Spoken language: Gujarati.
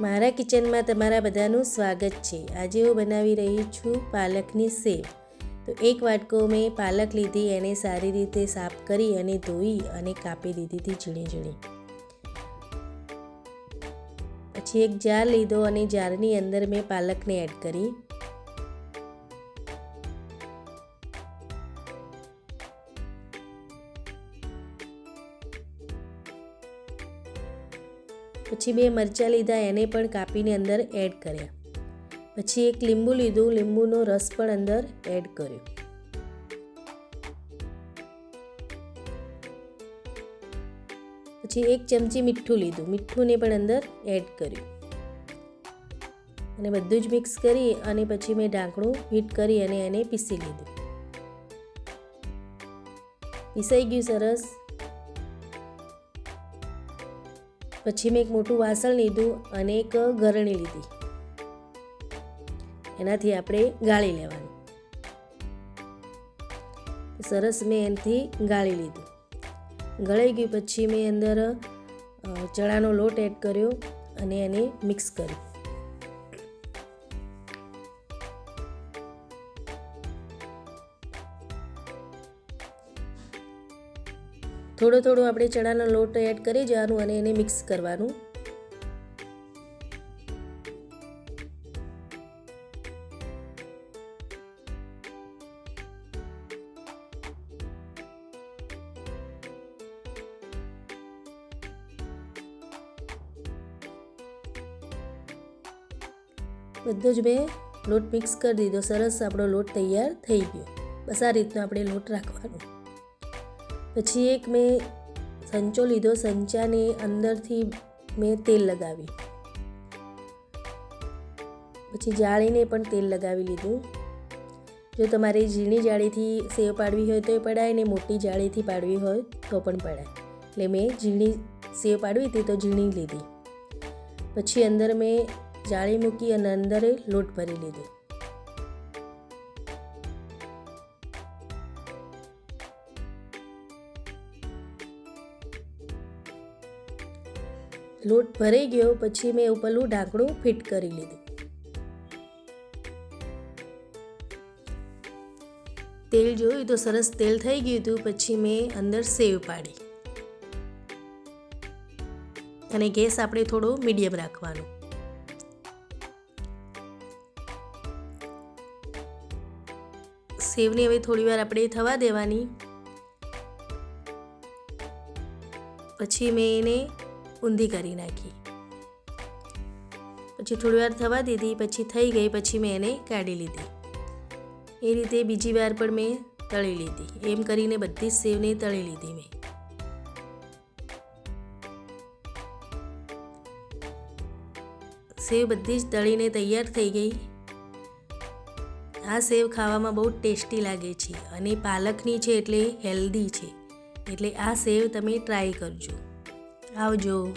મારા કિચનમાં તમારા બધાનું સ્વાગત છે. આજે હું બનાવી રહી છું પાલકની સેવ. તો એક વાટકો મેં પાલક લીધી, એને સારી રીતે સાફ કરી અને ધોઈ અને કાપી દીધી હતી ઝીણી ઝીણી. પછી એક જાર લીધો અને જારની અંદર મેં પાલકને એડ કરી. પછી બે મરચાં લીધા, એને પણ કાપીને અંદર એડ કર્યા. પછી એક લીંબુ લીધું, લીંબુનો રસ પણ અંદર એડ કર્યો. પછી એક ચમચી મીઠું લીધું, મીઠુંને પણ અંદર એડ કર્યું. અને બધું જ મિક્સ કરી અને પછી મેં ઢાંકણું હીટ કરી અને એને પીસી લીધું. પીસાઈ ગયું સરસ. પછી મેં એક મોટું વાસણ લીધું અને એક ગરણી લીધી. એનાથી આપણે ગાળી લેવાનું. સરસ મેં એનાથી ગાળી લીધું. ગળાઈ ગયું પછી મેં અંદર ચણાનો લોટ એડ કર્યો અને એને મિક્સ કર્યું. થોડો થોડો આપણે ચણાનો લોટ એડ કરી જવાનું અને એને મિક્સ કરવાનું. બધો જ મેં લોટ મિક્સ કરી દીધો. સરસ આપણો લોટ તૈયાર થઈ ગયો. બસ આ રીતનો આપણે લોટ રાખવાનો. પછી એક મેં સંચો લીધો, સંચાને અંદરથી મેં તેલ લગાવી પછી જાળીને પણ તેલ લગાવી લીધું. જો તમારે ઝીણી જાળીથી સેવ પાડવી હોય તો એ પડાય ને મોટી જાળીથી પાડવી હોય તો પણ પડાય. એટલે મેં ઝીણી સેવ પાડવી હતી તો ઝીણી લીધી. પછી અંદર મેં જાળી મૂકી અને અંદર લોટ ભરી લીધો. લોટ ભરાઈ ગયો, પછી મેં ઉપરનું ઢાંકણું ફિટ કરી લીધું. તેલ જોયું તો સરસ તેલ થઈ ગયું હતું, પછી મેં અંદર સેવ પાડી. અને ગેસ આપણે થોડો મીડિયમ રાખવાનો. સેવને હવે થોડી વાર આપણે થવા દેવાની. પછી મેં એને ઊંધી કરી નાખી. પછી થોડી વાર થવા દીધી, પછી થઈ ગઈ, પછી મેં એને કાઢી લીધી. એ રીતે બીજી વાર પણ મેં તળી લીધી. એમ કરીને બધી જ સેવને તળી લીધી મેં. સેવ બધી જ તળીને તૈયાર થઈ ગઈ. આ સેવ ખાવામાં બહુ ટેસ્ટી લાગે છે અને પાલકની છે એટલે હેલ્ધી છે. એટલે આ સેવ તમે ટ્રાય કરજો. આવજો.